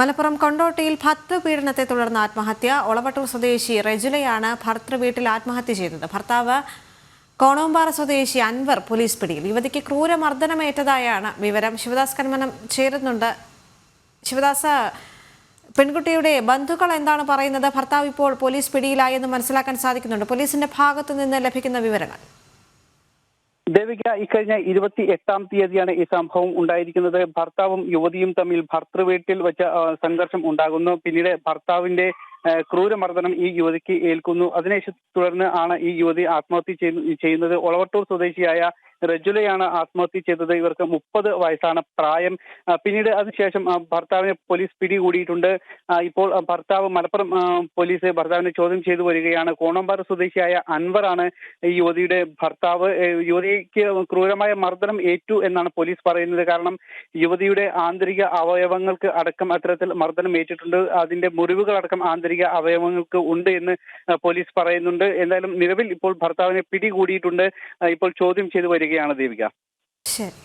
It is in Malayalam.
മലപ്പുറം കൊണ്ടോട്ടിയിൽ ഭർത്തൃപീഡനത്തെ തുടർന്ന് ആത്മഹത്യ. ഒളവട്ടൂർ സ്വദേശി റെജുലയാണ് ഭർത്തൃ വീട്ടിൽ ആത്മഹത്യ ചെയ്തത്. ഭർത്താവ് കോണോമ്പാറ സ്വദേശി അൻവർ പോലീസ് പിടിയിൽ. യുവതിക്ക് ക്രൂരമർദ്ദനമേറ്റതായാണ് വിവരം. ശിവദാസ് കന്മനം ചേരുന്നുണ്ട്. ശിവദാസ് പെൺകുട്ടിയുടെ ബന്ധുക്കൾ എന്താണ് പറയുന്നത്? ഭർത്താവ് ഇപ്പോൾ പോലീസ് പിടിയിലായെന്ന് മനസ്സിലാക്കാൻ സാധിക്കുന്നുണ്ട്. പോലീസിന്റെ ഭാഗത്തു നിന്ന് ലഭിക്കുന്ന വിവരങ്ങൾ. ദേവിക ഇക്കഴിഞ്ഞ ഇരുപത്തി എട്ടാം തീയതിയാണ് ഈ സംഭവം ഉണ്ടായിരിക്കുന്നത്. ഭർത്താവും യുവതിയും തമ്മിൽ ഭർത്തൃവീട്ടിൽ വെച്ച സംഘർഷം ഉണ്ടാകുന്നു. പിന്നീട് ഭർത്താവിന്റെ ക്രൂരമർദ്ദനം ഈ യുവതിക്ക് ഏൽക്കുന്നു. അതിനെ തുടർന്ന് ആണ് ഈ യുവതി ആത്മഹത്യ ചെയ്യുന്നത്. ഒളവട്ടൂർ സ്വദേശിയായ റജുലയാണ് ആത്മഹത്യ ചെയ്തത്. ഇവർക്ക് മുപ്പത് വയസ്സാണ് പ്രായം. പിന്നീട് അതിനുശേഷം ഭർത്താവിനെ പോലീസ് പിടികൂടിയിട്ടുണ്ട്. ഇപ്പോൾ ഭർത്താവ് മലപ്പുറം പോലീസ് ഭർത്താവിനെ ചോദ്യം ചെയ്തു വരികയാണ്. കോണമ്പാറ സ്വദേശിയായ അൻവറാണ് ഈ യുവതിയുടെ ഭർത്താവ്. യുവതിക്ക് ക്രൂരമായ മർദ്ദനം ഏറ്റു എന്നാണ് പോലീസ് പറയുന്നത്. കാരണം യുവതിയുടെ ആന്തരിക അവയവങ്ങൾക്ക് അടക്കം അത്തരത്തിൽ മർദ്ദനം ഏറ്റിട്ടുണ്ട്. അതിന്റെ മുറിവുകൾ അടക്കം ആന്തരിക അവയവങ്ങൾക്ക് ഉണ്ട് എന്ന് പോലീസ് പറയുന്നുണ്ട്. എന്തായാലും നിലവിൽ ഇപ്പോൾ ഭർത്താവിനെ പിടികൂടിയിട്ടുണ്ട്. ഇപ്പോൾ ചോദ്യം ചെയ്തു വരികയാണ് ദേവിക ശരി.